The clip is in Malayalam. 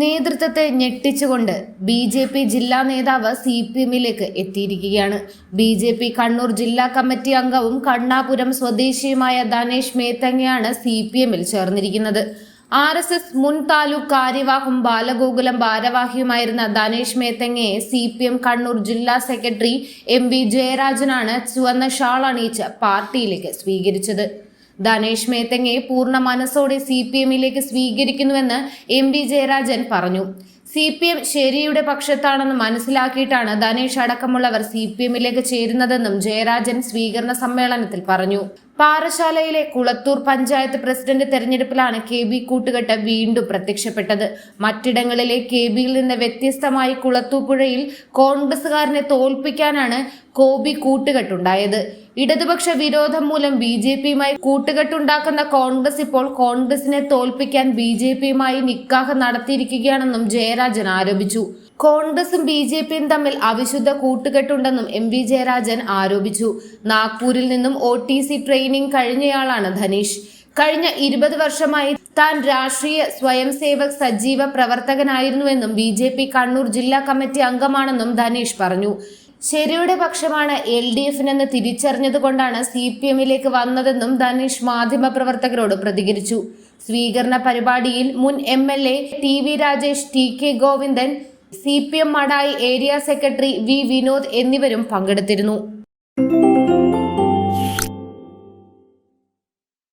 നേതൃത്വത്തെ ഞെട്ടിച്ചുകൊണ്ട് ബി ജെ പി ജില്ലാ നേതാവ് സി പി എമ്മിലേക്ക് എത്തിയിരിക്കുകയാണ്. ബി ജെ പി കണ്ണൂർ ജില്ലാ കമ്മിറ്റി അംഗവും കണ്ണാപുരം സ്വദേശിയുമായ ധനേഷ് മേത്തങ്ങയാണ് സി പി എമ്മിൽ ചേർന്നിരിക്കുന്നത്. ആർ എസ് എസ് മുൻ താലൂക്ക് കാര്യവാഹും ബാലഗോകുലം ഭാരവാഹിയുമായിരുന്ന ധനേഷ് മേത്തങ്ങയെ സി പി എം കണ്ണൂർ ജില്ലാ സെക്രട്ടറി എം വി ജയരാജനാണ് ചുവന്ന ഷാൾ അണിയിച്ച് പാർട്ടിയിലേക്ക് സ്വീകരിച്ചത്. ധനേഷ് മേത്തങ്ങയെ പൂർണ മനസ്സോടെ സി പി എമ്മിലേക്ക് സ്വീകരിക്കുന്നുവെന്ന് എം വി ജയരാജൻ പറഞ്ഞു. സി പി എം ശരിയുടെ പക്ഷത്താണെന്ന് മനസ്സിലാക്കിയിട്ടാണ് ധനേഷ് അടക്കമുള്ളവർ സി പി എമ്മിലേക്ക് ചേരുന്നതെന്നും ജയരാജൻ സ്വീകരണ സമ്മേളനത്തിൽ പറഞ്ഞു. പാറശാലയിലെ കുളത്തൂർ പഞ്ചായത്ത് പ്രസിഡന്റ് തെരഞ്ഞെടുപ്പിലാണ് കെ ബി കൂട്ടുകെട്ട് വീണ്ടും പ്രത്യക്ഷപ്പെട്ടത്. മറ്റിടങ്ങളിലെ കെ ബിയിൽ നിന്ന് വ്യത്യസ്തമായി കുളത്തൂപ്പുഴയിൽ കോൺഗ്രസുകാരനെ തോൽപ്പിക്കാനാണ് കോബി കൂട്ടുകെട്ടുണ്ടായത്. ഇടതുപക്ഷ വിരോധം മൂലം ബി ജെ പിയുമായി കൂട്ടുകെട്ടുണ്ടാക്കുന്ന കോൺഗ്രസ് ഇപ്പോൾ കോൺഗ്രസിനെ തോൽപ്പിക്കാൻ ബി ജെ പിയുമായി നിക്കാഹ് നടത്തിയിരിക്കുകയാണെന്നും ജയരാജൻ ആരോപിച്ചു. കോൺഗ്രസും ബി ജെ പിയും തമ്മിൽ അവിശുദ്ധ കൂട്ടുകെട്ടുണ്ടെന്നും എം വി ജയരാജൻ ആരോപിച്ചു. നാഗ്പൂരിൽ നിന്നും ഒ ടി സി ട്രെയിനിങ് കഴിഞ്ഞയാളാണ് ധനീഷ്. കഴിഞ്ഞ ഇരുപത് വർഷമായി താൻ രാഷ്ട്രീയ സ്വയം സേവക് സജീവ പ്രവർത്തകനായിരുന്നുവെന്നും ബി ജെ പി കണ്ണൂർ ജില്ലാ കമ്മിറ്റി അംഗമാണെന്നും ധനീഷ് പറഞ്ഞു. ശരിയുടെ പക്ഷമാണ് എൽ ഡി എഫിനെന്ന് തിരിച്ചറിഞ്ഞതുകൊണ്ടാണ് സി പി എമ്മിലേക്ക് വന്നതെന്നും ധനീഷ് മാധ്യമപ്രവർത്തകരോട് പ്രതികരിച്ചു. സ്വീകരണ പരിപാടിയിൽ മുൻ M L A T V Rajesh T K Govindan C P M Madayi area secretary V Vinod എന്നിവരും പങ്കെടുത്തിരുന്നു.